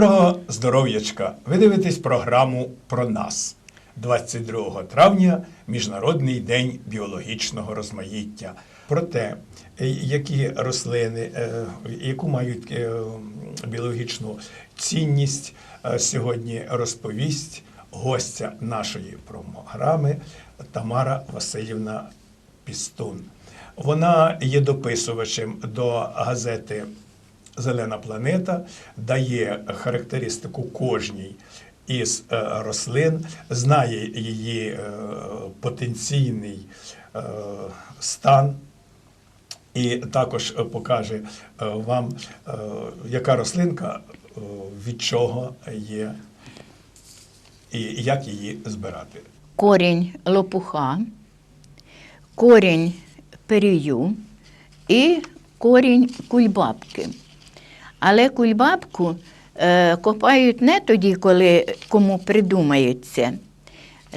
Доброго здоров'ячка! Ви дивитесь програму про нас. 22 травня Міжнародний день біологічного розмаїття. Про те, е, які рослини, е, яку мають е, біологічну цінність, сьогодні розповість гостя нашої програми Тамара Васильівна Пістун. Вона є дописувачем до газети Зелена планета, дає характеристику кожній із е, рослин, знає її е, потенційний е, стан. І також покаже вам, яка рослинка від чого є і як її збирати. корінь лопуха, корінь перію і корінь кульбабки. Але кульбабку е, копають не тоді, коли кому придумається.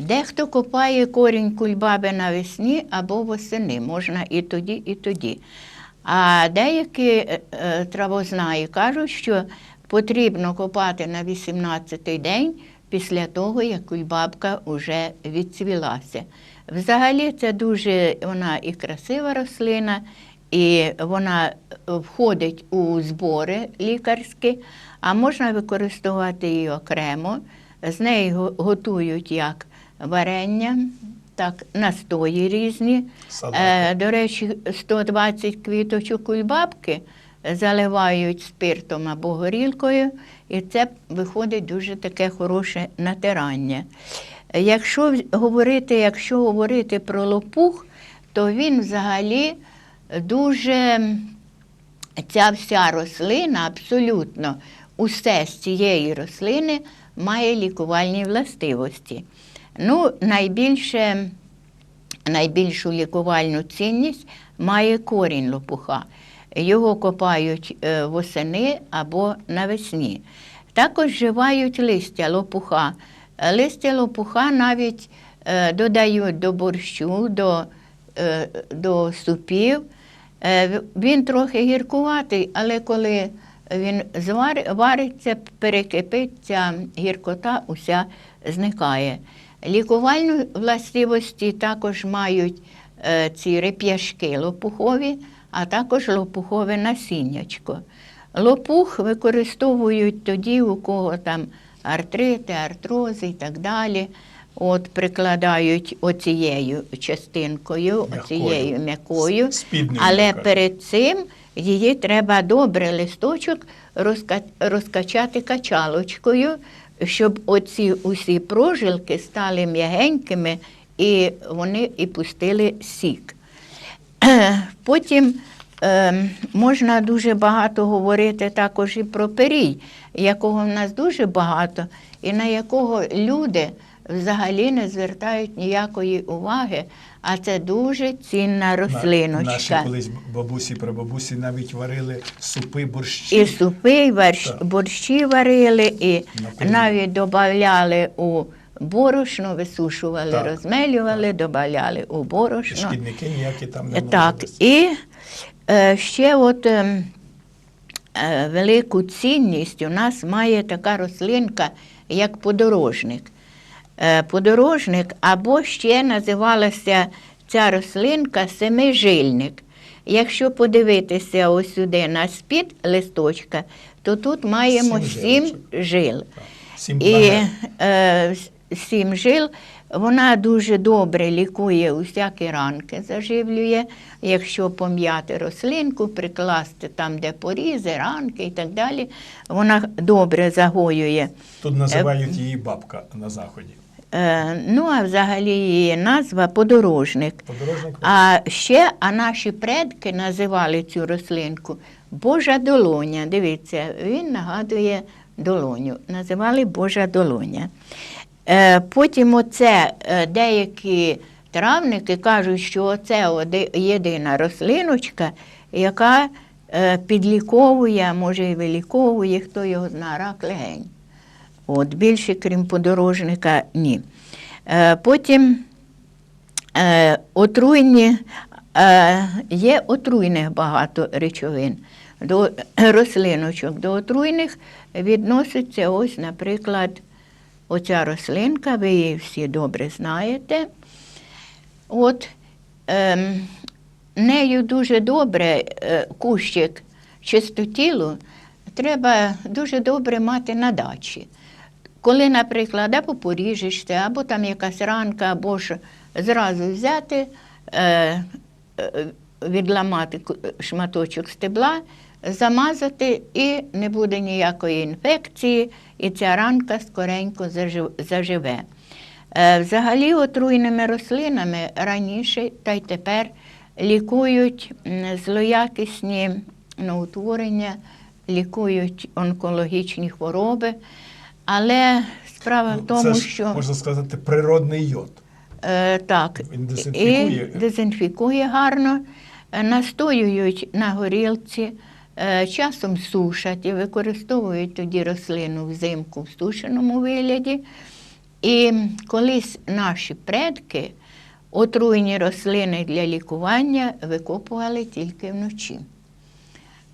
Дехто копає корінь кульбаби навесні або восени, можна і тоді, і тоді. А деякі е, е, травознаї кажуть, що потрібно копати на 18-й день після того, як кульбабка вже відцвілася. Взагалі це дуже вона і красива рослина, і вона входить у збори лікарські, а можна використовувати її окремо. З неї готують як варення, так настої різні. Е, до речі, 120 квіточок кульбабки заливають спиртом або горілкою, і це виходить дуже таке хороше натирання. Якщо говорити, якщо говорити про лопух, то він взагалі дуже ця вся рослина, абсолютно усе з цієї рослини має лікувальні властивості. Ну, найбільше, найбільшу лікувальну цінність має корінь лопуха. Його копають е, восени або навесні. Також вживають листя лопуха. Листя лопуха навіть е, додають до борщу, до, е, до супів. Е, Він трохи гіркуватий, але коли він вариться, перекипить, ця гіркота уся зникає. Лікувальні властивості також мають е, ці реп'яшки лопухові, а також лопухове насіннячко. Лопух використовують тоді, у кого там артрити, артрози і так далі. От прикладають оцією частинкою, М'якою. оцією м'якою. Але перед цим її треба добре листочок розка- розкачати качалочкою, щоб оці усі прожилки стали м'ягенькими і вони і пустили сік. Потім е, можна дуже багато говорити також і про перій, якого в нас дуже багато, і на якого люди взагалі не звертають ніякої уваги, а це дуже цінна На- рослиночка. Наші колись бабусі, прабабусі навіть варили супи, борщі. І супи, і борщ, борщі варили, і навіть додавали у борошно, висушували, Так, розмелювали, додавали у І борошно. шкідники ніякі там не Так, наводились. і е, ще от е, е, велику цінність у нас має така рослинка, як подорожник. Е, подорожник або ще називалася ця рослинка семижильник. Якщо подивитися ось сюди на спід листочка, то тут маємо Сім сім жил. Сім І е, сім жил вона дуже добре лікує усякі ранки, заживлює. Якщо пом'яти рослинку, прикласти там, де порізи, ранки і так далі, вона добре загоює. Тут називають її бабка на заході. Е, ну, а взагалі її назва подорожник. Подорожник А ще а наші предки називали цю рослинку Божа долоня. Дивіться, він нагадує долоню. Називали Божа долоня. Е, потім оце е, деякі травники кажуть, що оди- єдина рослиночка, яка підліковує, може і виліковує, хто його знає, рак легень. От, більше, крім подорожника, ні. Е, потім е, отруйні, е, є отруйних багато речовин. до рослиночок, до отруйних відноситься ось, наприклад, оця рослинка, ви її всі добре знаєте. От ем, нею дуже добре е, кущик чистотілу треба дуже добре мати на дачі. Коли, наприклад, або поріжешся, або там якась ранка, або ж зразу взяти, е, е, відламати шматочок стебла, замазати, і не буде ніякої інфекції, і ця ранка скоренько заживе. Е, Взагалі отруйними рослинами раніше та й тепер лікують злоякісні новоутворення, лікують онкологічні хвороби. Але справа в тому, Ну, Це ж, що можна сказати, природний йод. Е, так, Він дезінфікує. і дезінфікує гарно, е, настоюють на горілці, е, часом сушать і використовують тоді рослину взимку в сушеному вигляді. І колись наші предки отруйні рослини для лікування викопували тільки вночі.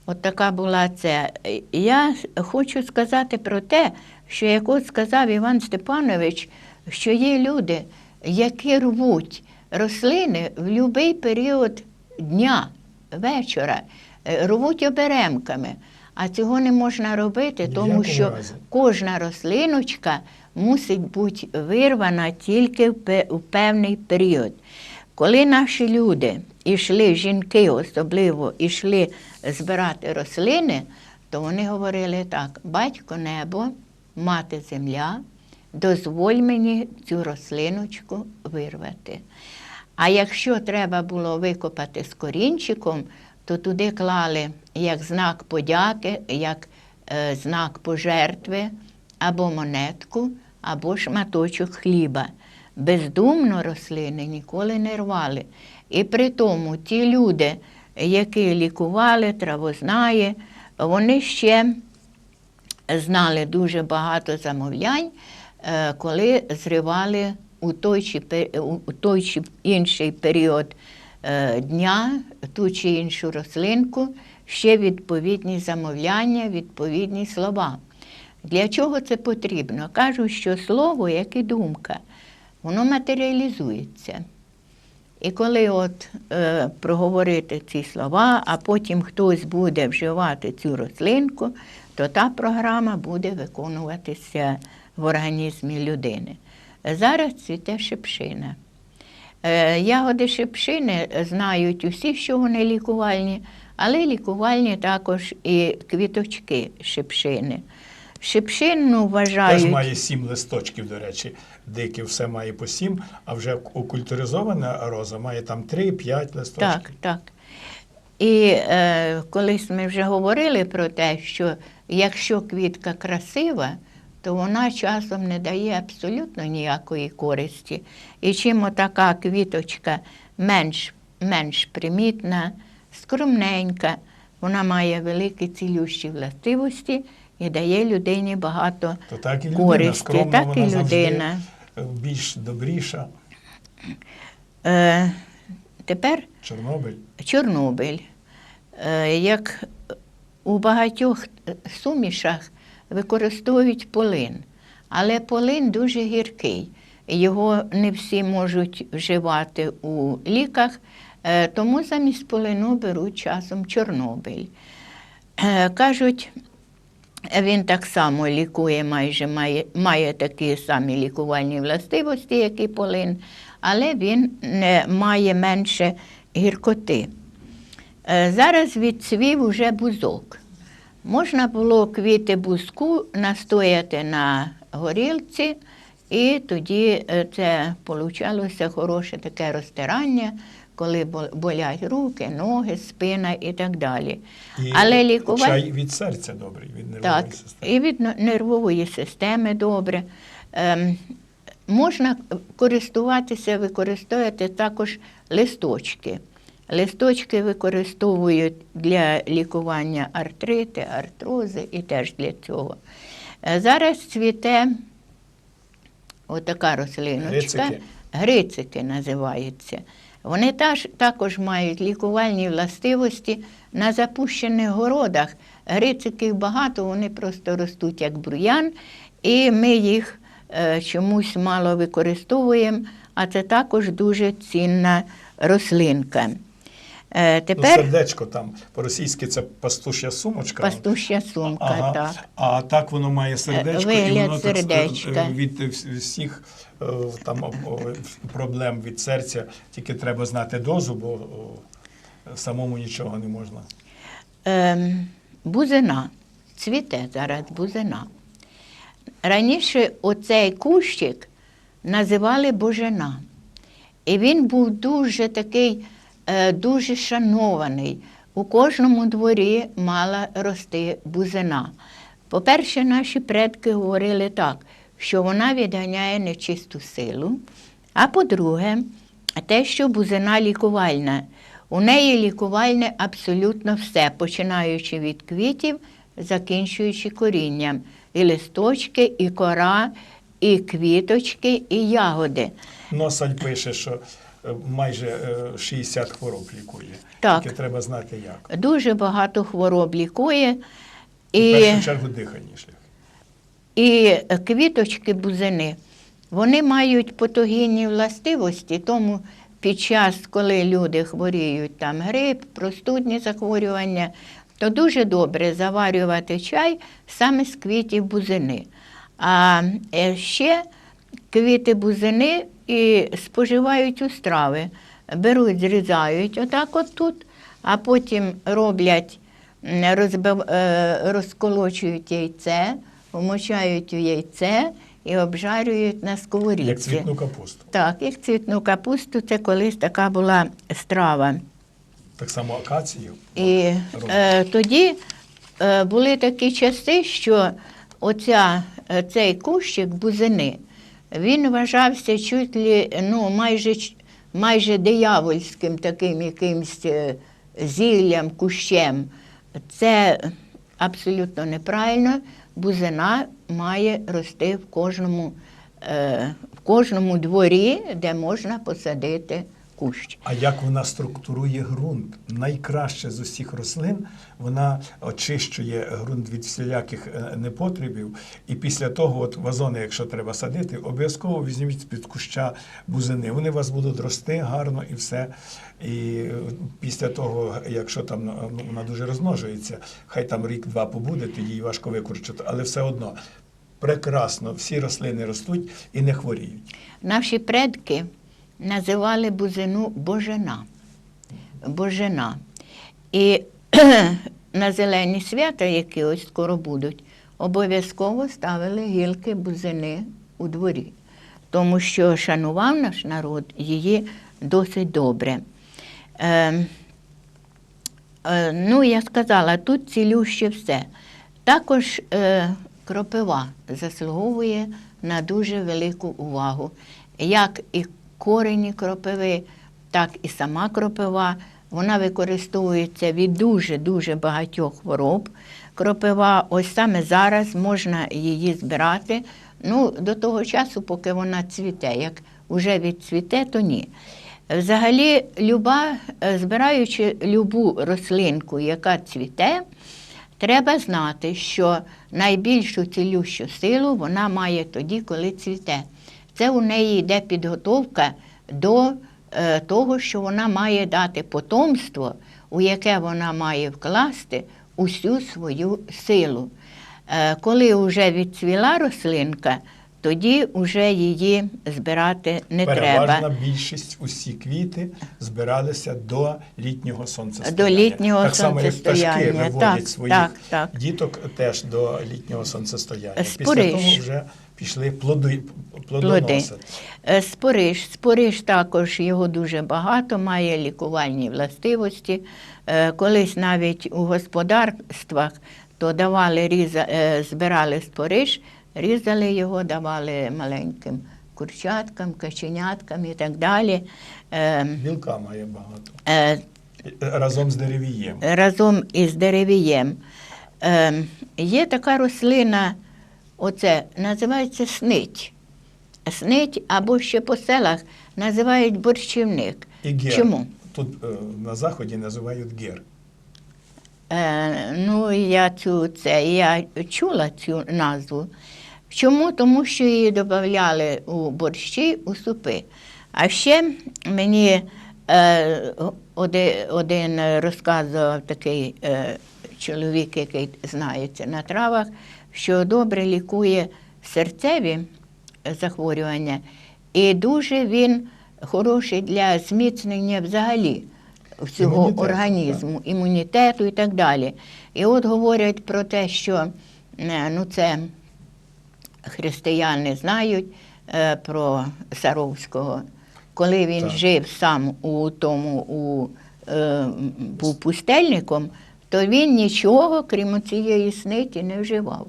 От така була це. Я хочу сказати про те, що як от сказав Іван Степанович, що є люди, які рвуть рослини в будь-який період дня, вечора, е, рвуть оберемками. А цього не можна робити, тому що кожна рослиночка мусить бути вирвана тільки в певний період. Коли наші люди йшли, жінки особливо, йшли збирати рослини, то вони говорили так: батько небо, мати земля, дозволь мені цю рослиночку вирвати. А якщо треба було викопати з корінчиком, то туди клали як знак подяки, як е, знак пожертви, або монетку, або шматочок хліба. Бездумно рослини ніколи не рвали. І при тому ті люди, які лікували, травознає, вони ще знали дуже багато замовлянь, е, коли зривали у той чи, у- той чи інший період е, дня ту чи іншу рослинку, ще відповідні замовляння, відповідні слова. Для чого це потрібно? Кажуть, що слово, як і думка, воно матеріалізується. І коли от е, проговорити ці слова, а потім хтось буде вживати цю рослинку, то та програма буде виконуватися в організмі людини. Зараз цвіте шипшина. Е, ягоди шипшини знають усі, що вони лікувальні, але лікувальні також і квіточки шипшини. Шипшину вважають. Теж має сім листочків, до речі. Дике все має по сім, а вже окультуризована роза має там три-п'ять листочків. Так, так. І е, колись ми вже говорили про те, що якщо квітка красива, то вона часом не дає абсолютно ніякої користі. І чим така квіточка менш, менш примітна, скромненька, вона має великі цілющі властивості і дає людині багато То так і людина користі. скромна, Так і вона людина. е, більш добріша. Е, тепер Чорнобиль. Чорнобиль. Е, Як у багатьох сумішах використовують полин, але полин дуже гіркий. Його не всі можуть вживати у ліках, е, тому замість полину беруть часом Чорнобиль. Е, Кажуть, він так само лікує, майже має, має такі самі лікувальні властивості, як і полин, але він не має менше гіркоти. Е, Зараз відцвів уже бузок. Можна було квіти бузку настояти на горілці, і тоді е, це получалося хороше таке розтирання, коли болять руки, ноги, спина і так далі. І Але лікування чай від серця добрий, від нервової так, системи. і від нервової системи добре. Ем, можна користуватися, використовувати також листочки. Листочки використовують для лікування артрити, артрози і теж для цього. Е, Зараз цвіте отака рослиночка. Грицики. Грицики називається. Вони також мають лікувальні властивості на запущених городах. Грициків багато, вони просто ростуть як бур'ян, і ми їх е, чомусь мало використовуємо, а це також дуже цінна рослинка. Е, Ну, сердечко там по-російськи це пастушя сумочка. пастуща сумка, Ага. так. А так воно має сердечко, і воно сердечка. е, від всіх е, там проблем від серця. Тільки треба знати дозу, бо самому нічого не можна. Ем, бузина, цвіте зараз бузина. Раніше оцей кущик називали божина. І він був дуже такий, е, дуже шанований. У кожному дворі мала рости бузина. По-перше, наші предки говорили так, що вона відганяє нечисту силу. А по-друге, те, що бузина лікувальна. У неї лікувальне абсолютно все, починаючи від квітів, закінчуючи корінням. І листочки, і кора, і квіточки, і ягоди. Носаль пише, що е, майже е, 60 хвороб лікує. Так. Тільки треба знати як. Дуже багато хвороб лікує. В І, першу чергу дихальні шляхи. і квіточки бузини, вони мають патогенні властивості, тому під час, коли люди хворіють там грип, простудні захворювання, то дуже добре заварювати чай саме з квітів бузини. А е, ще квіти бузини і споживають у страви. Беруть, зрізають отак от тут, а потім роблять, розбив, е, розколочують яйце, вмочають у яйце і обжарюють на сковорідці. Як цвітну капусту. Так, як цвітну капусту, це колись така була страва. Так само акацію. І е, тоді е, були такі часи, що оця, е, цей кущик бузини, він вважався чуть ли, ну, майже, майже диявольським таким якимсь е, зіллям, кущем. Це абсолютно неправильно. Бузина має рости в кожному, е, в кожному дворі, де можна посадити кущ. А як вона структурує ґрунт? Найкраще з усіх рослин вона очищує ґрунт від всіляких е, непотребів. І після того, от вазони, якщо треба садити, обов'язково візьміть під куща бузини. Вони у вас будуть рости гарно і все. І е, після того, якщо там ну, вона дуже розмножується, хай там рік-два побуде, тоді її важко викорчити, але все одно. Прекрасно, всі рослини ростуть і не хворіють. Наші предки називали бузину божена. Божена. І на зелені свята, які ось скоро будуть, обов'язково ставили гілки бузини у дворі, тому що шанував наш народ її досить добре. Е, е, ну, я сказала, тут цілюще все. Також е, кропива заслуговує на дуже велику увагу. Як і корені кропиви, так і сама кропива. Вона використовується від дуже-дуже багатьох хвороб. Кропива, ось саме зараз можна її збирати. Ну, до того часу, поки вона цвіте. Як вже відцвіте, то ні. Взагалі, люба, е, збираючи любу рослинку, яка цвіте, треба знати, що найбільшу цілющу силу вона має тоді, коли цвіте. Це у неї йде підготовка до е, того, що вона має дати потомство, у яке вона має вкласти усю свою силу. Е, коли вже відцвіла рослинка, тоді вже її збирати не Переважна треба. більшість усі квіти збиралися до літнього сонцестояння. До літнього так само, як пташки виводять Так, своїх так, так. діток теж до літнього сонцестояння. Після того вже пішли плоди, Плоди. плодоносити. Е, Спориш. Спориш також його дуже багато, має лікувальні властивості. Е, Колись навіть у господарствах то давали різа, е, збирали спориш, різали його, давали маленьким курчаткам, каченяткам і так далі. Білка має багато. Разом з деревієм. разом із деревієм. Є така рослина, оце називається снить. Снить або ще по селах називають борщівник. І гер. Чому? Тут е, на заході називають гер. Е, ну, я цю це я чула цю назву. Чому? Тому що її додавали у борщі, у супи. А ще мені е, один, один розказував такий е, чоловік, який знається на травах, що добре лікує серцеві захворювання, і дуже він хороший для зміцнення взагалі всього Імунітету, організму, імунітету і так далі. І от говорять про те, що е, ну, це християни знають е, про Саровського. Коли він Так. жив сам у тому, у, е, був пустельником, то він нічого, крім цієї сниті, не вживав.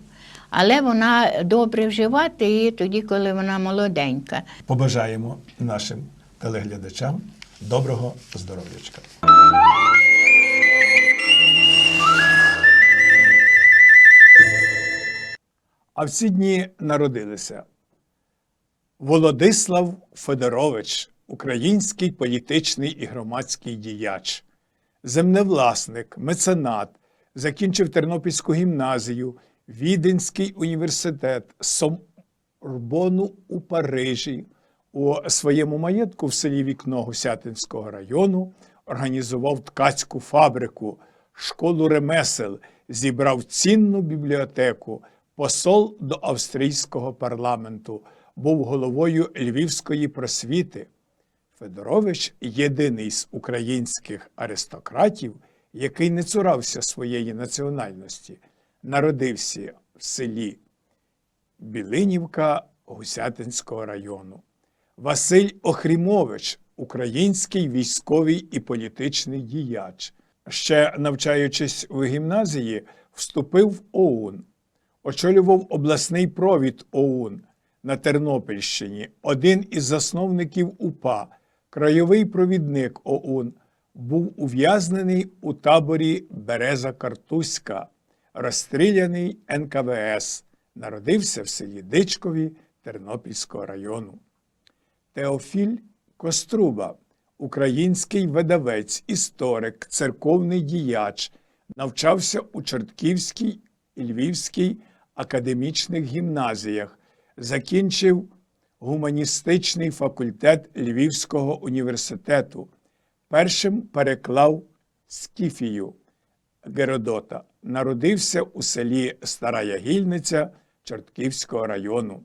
Але вона добре вживати її тоді, коли вона молоденька. Побажаємо нашим телеглядачам доброго здоров'ячка. А в ці дні народилися Володислав Федорович, український політичний і громадський діяч, землевласник, меценат, закінчив Тернопільську гімназію, Віденський університет, Сорбону у Парижі. У своєму маєтку в селі Вікно Гусятинського району організував ткацьку фабрику, школу ремесел, зібрав цінну бібліотеку, посол до австрійського парламенту, був головою львівської просвіти. Федорович єдиний з українських аристократів, який не цурався своєї національності, народився в селі Білинівка Гусятинського району. Василь Охрімович, український військовий і політичний діяч. Ще навчаючись у гімназії, вступив в ОУН, очолював обласний провід ОУН на Тернопільщині, один із засновників УПА, краєвий провідник ОУН, був ув'язнений у таборі Береза Картузька, розстріляний НКВС, народився в селі Дичкові Тернопільського району. Теофіль Коструба, український видавець, історик, церковний діяч, навчався у Чортківській і Львівській академічних гімназіях, закінчив гуманістичний факультет Львівського університету. Першим переклав Скіфію Геродота. Народився у селі Стара Ягільниця Чортківського району.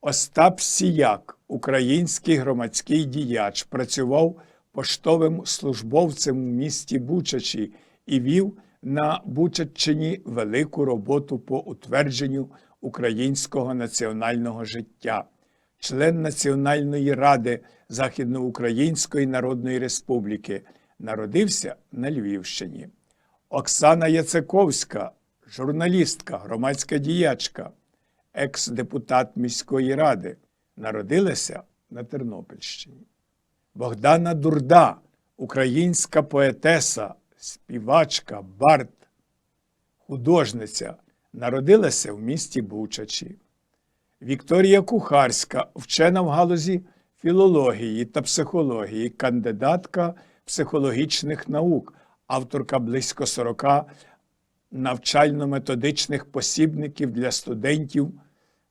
Остап Сіяк, український громадський діяч, працював поштовим службовцем у місті Бучачі і вів на Бучаччині велику роботу по утвердженню українського національного життя, член Національної ради Західноукраїнської Народної Республіки, народився на Львівщині. Оксана Яцековська, журналістка, громадська діячка екс-депутат міської ради, народилася на Тернопільщині. Богдана Дурда, українська поетеса, співачка, бард, художниця, народилася в місті Бучачі. Вікторія Кухарська, вчена в галузі філології та психології, кандидатка психологічних наук, авторка близько 40 навчально-методичних посібників для студентів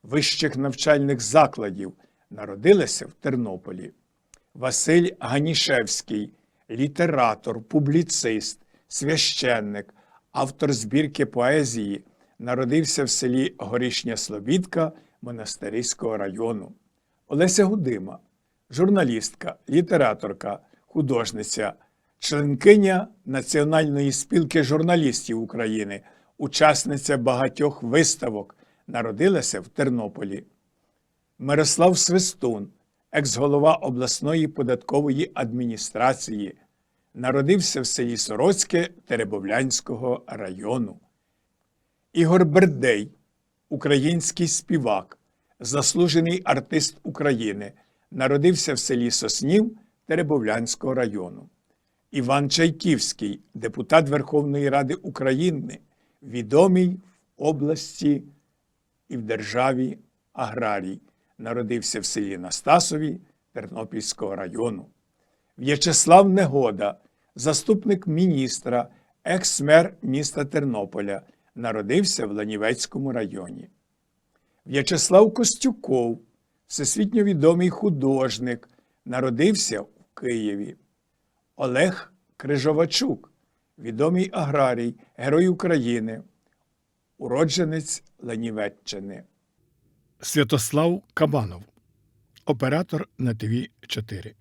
вищих навчальних закладів, народилася в Тернополі. Василь Ганішевський, літератор, публіцист, священник, автор збірки поезії, народився в селі Горішня Слобідка Монастирського району. Олеся Гудима, журналістка, літераторка, художниця, членкиня Національної спілки журналістів України, учасниця багатьох виставок, народилася в Тернополі. Мирослав Свистун, екс-голова обласної податкової адміністрації, народився в селі Сороцьке Теребовлянського району. Ігор Бердей, український співак, заслужений артист України, народився в селі Соснів Теребовлянського району. Іван Чайківський, депутат Верховної Ради України, відомий в області і в державі аграрій, народився в селі Настасові Тернопільського району. В'ячеслав Негода, заступник міністра, екс-мер міста Тернополя, народився в Ланівецькому районі. В'ячеслав Костюков, всесвітньо відомий художник, народився в Києві. Олег Крижовачук, відомий аграрій, герой України, уродженець Ланівеччини. Святослав Кабанов, оператор на ТВ 4.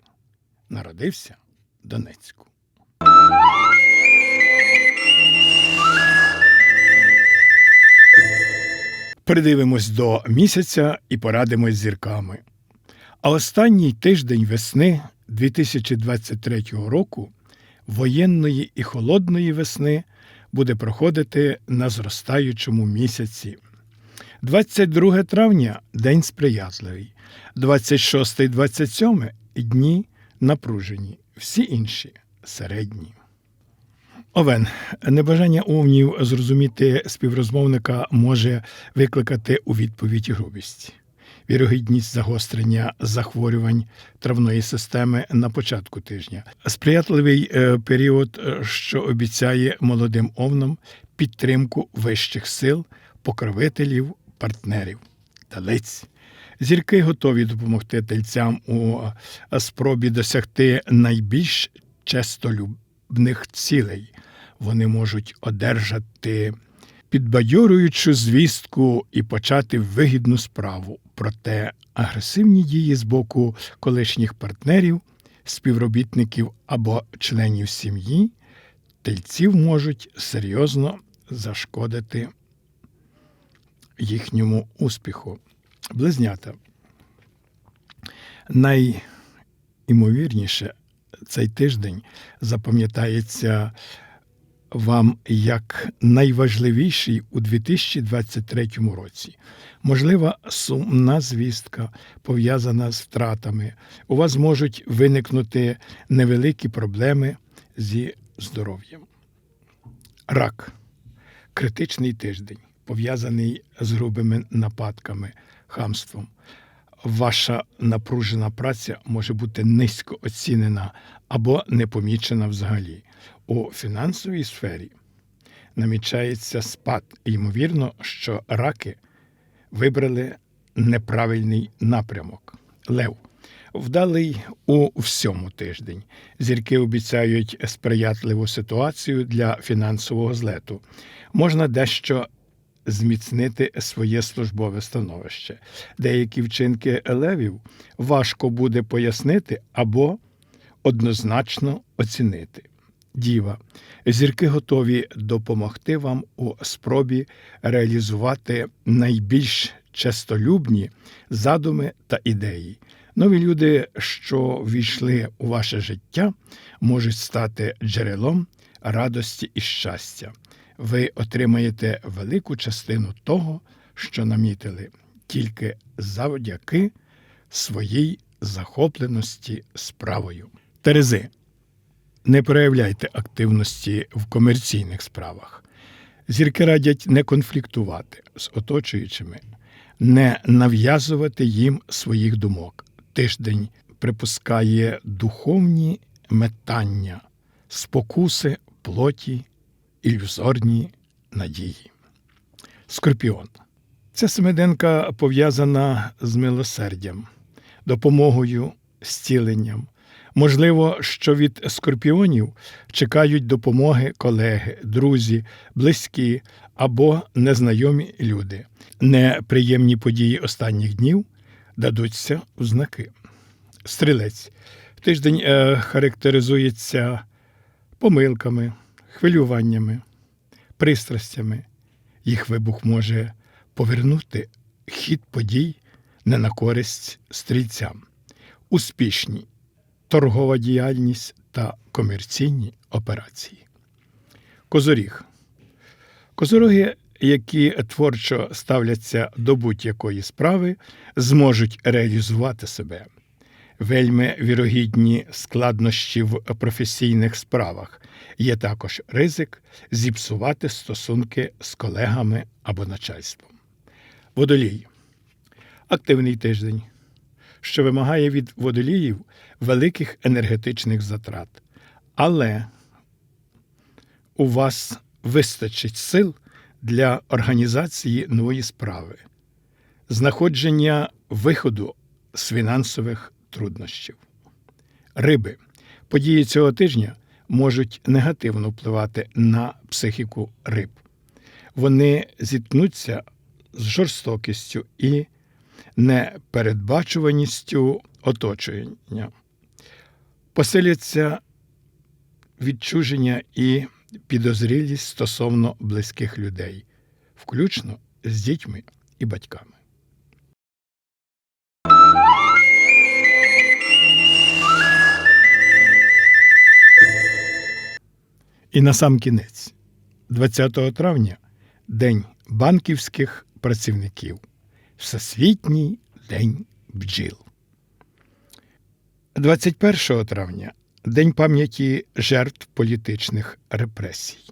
Народився в Донецьку. Придивимось до місяця і порадимось з зірками. А останній тиждень весни 2023 року, воєнної і холодної весни, буде проходити на зростаючому місяці. 22 травня день сприятливий, 26-27 дні напружені, всі інші середні. Овен, небажання овнів зрозуміти співрозмовника може викликати у відповідь грубість. Вірогідність загострення захворювань травної системи на початку тижня. Сприятливий е, період, е, що обіцяє молодим овнам підтримку вищих сил, покровителів, партнерів та лиць. Зірки готові допомогти тельцям у е, спробі досягти найбільш честолюбних цілей. Вони можуть одержати підбадьорюючу звістку і почати вигідну справу. Проте агресивні дії з боку колишніх партнерів, співробітників або членів сім'ї тельців можуть серйозно зашкодити їхньому успіху. Близнята. Найімовірніше цей тиждень запам'ятається вам як найважливіший у 2023 році. Можлива сумна звістка, пов'язана з втратами. У вас можуть виникнути невеликі проблеми зі здоров'ям. Рак критичний тиждень, пов'язаний з грубими нападками, хамством. Ваша напружена праця може бути низько оцінена або не помічена взагалі. У фінансовій сфері намічається спад. Ймовірно, що раки вибрали неправильний напрямок. Лев. Вдалий у всьому тиждень. Зірки обіцяють сприятливу ситуацію для фінансового злету. Можна дещо зміцнити своє службове становище. Деякі вчинки левів важко буде пояснити або однозначно оцінити. Діва, зірки готові допомогти вам у спробі реалізувати найбільш честолюбні задуми та ідеї. Нові люди, що війшли у ваше життя, можуть стати джерелом радості і щастя. Ви отримаєте велику частину того, що намітили, тільки завдяки своїй захопленості справою. Терези. Не проявляйте активності в комерційних справах. Зірки радять не конфліктувати з оточуючими, не нав'язувати їм своїх думок. Тиждень припускає духовні метання, спокуси плоті, ілюзорні надії. Скорпіон. Ця семиденка пов'язана з милосердям, допомогою, зціленням. Можливо, що від скорпіонів чекають допомоги колеги, друзі, близькі або незнайомі люди. Неприємні події останніх днів дадуться у знаки. Стрілець. Тиждень е, характеризується помилками, хвилюваннями, пристрастями. Їх вибух може повернути хід подій не на користь стрільцям. Успішні торгова діяльність та комерційні операції. Козоріг. Козороги, які творчо ставляться до будь-якої справи, зможуть реалізувати себе. Вельми вірогідні складнощі в професійних справах. Є також ризик зіпсувати стосунки з колегами або начальством. Водолій. Активний тиждень. Що вимагає від водоліїв великих енергетичних затрат. Але у вас вистачить сил для організації нової справи, знаходження виходу з фінансових труднощів. Риби. Події цього тижня можуть негативно впливати на психіку риб. Вони зіткнуться з жорстокістю і непередбачуваністю оточення. Посиляться відчуження і підозрілість стосовно близьких людей, включно з дітьми і батьками. І на сам кінець, 20 травня, День банківських працівників, Всесвітній день бджіл. 21 травня День пам'яті жертв політичних репресій.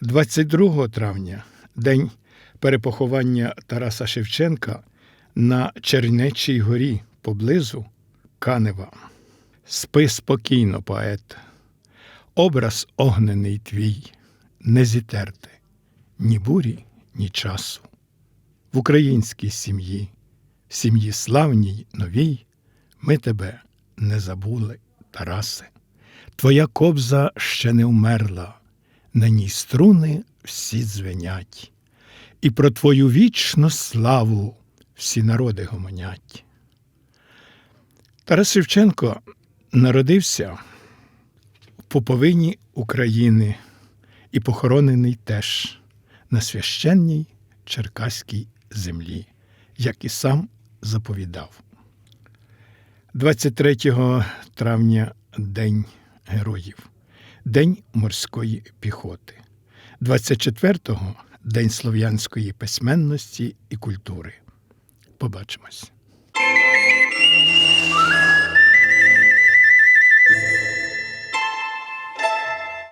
22 травня День перепоховання Тараса Шевченка на Чернечій горі поблизу Канева. Спи спокійно, поет. Образ огнений твій, не зітерти ні бурі, ні часу. В українській сім'ї, в сім'ї славній новій, ми тебе не забули, Тарасе. Твоя кобза ще не вмерла, на ній струни всі дзвенять, і про твою вічну славу всі народи гомонять. Тарас Шевченко народився в пуповині України і похоронений теж на священній черкаській землі, як і сам заповідав. 23 травня День Героїв, День морської піхоти, 24-го День слов'янської письменності і культури. Побачимось.